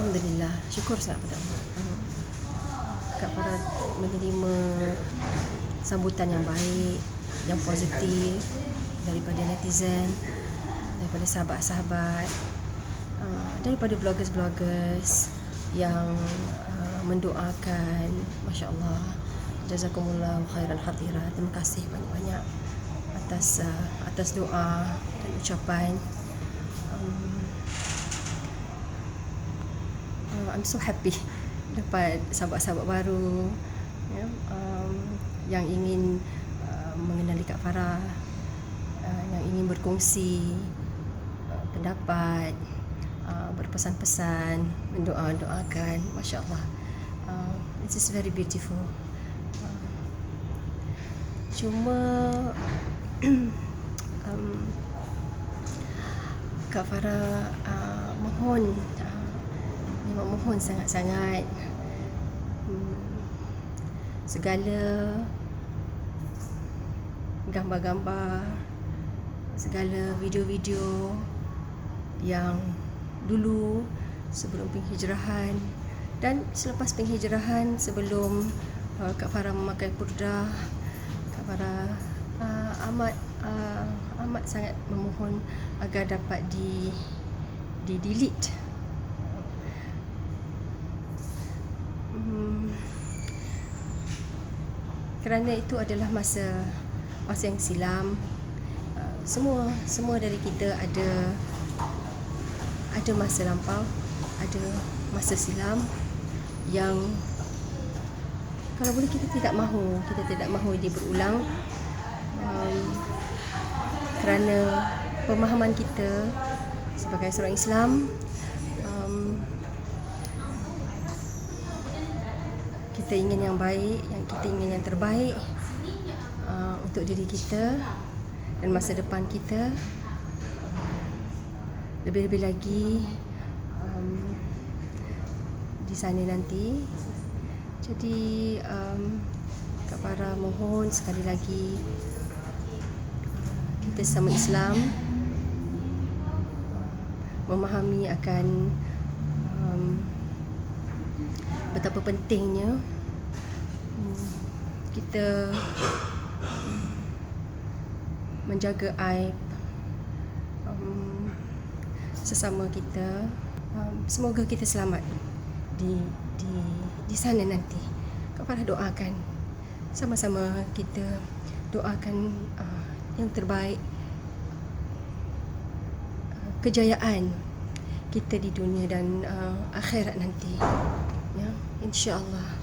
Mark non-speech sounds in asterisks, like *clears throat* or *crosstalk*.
Alhamdulillah, syukur sangat pada Allah. Kak Farah menerima sambutan yang baik, yang positif daripada netizen, daripada sahabat-sahabat, uh, daripada bloggers-bloggers yang uh, mendoakan, masya Allah, jazakumullah khairan khatira. Terima kasih banyak-banyak atas uh, atas doa dan ucapan. Um, uh, I'm so happy dapat sahabat-sahabat baru ya, um, yang ingin uh, mengenali Kak Farah, uh, yang ingin berkongsi uh, pendapat, uh, berpesan-pesan, mendoa-doakan, masya Allah. Uh, it is very beautiful. Uh, cuma *clears throat* um, Kak Farah uh, mohon uh, memang mohon sangat-sangat. Hmm, segala gambar-gambar segala video-video yang dulu sebelum penghijrahan dan selepas penghijrahan sebelum uh, Kak Farah memakai purdah Kak Farah uh, amat uh, amat sangat memohon agar dapat di di delete kerana itu adalah masa masa yang silam. Uh, semua semua dari kita ada ada masa lampau ada masa silam yang kalau boleh kita tidak mahu kita tidak mahu dia berulang. Um, kerana pemahaman kita sebagai seorang Islam um, kita ingin yang baik yang kita ingin yang terbaik uh, untuk diri kita dan masa depan kita. Lebih-lebih lagi um, di sana nanti. Jadi um, Kak Farah mohon sekali lagi kita sama Islam memahami akan um, betapa pentingnya kita menjaga aib um, sesama kita. Um, semoga kita selamat di di di sana nanti. Farah doakan. Sama-sama kita doakan uh, yang terbaik uh, kejayaan kita di dunia dan uh, akhirat nanti. Ya insyaallah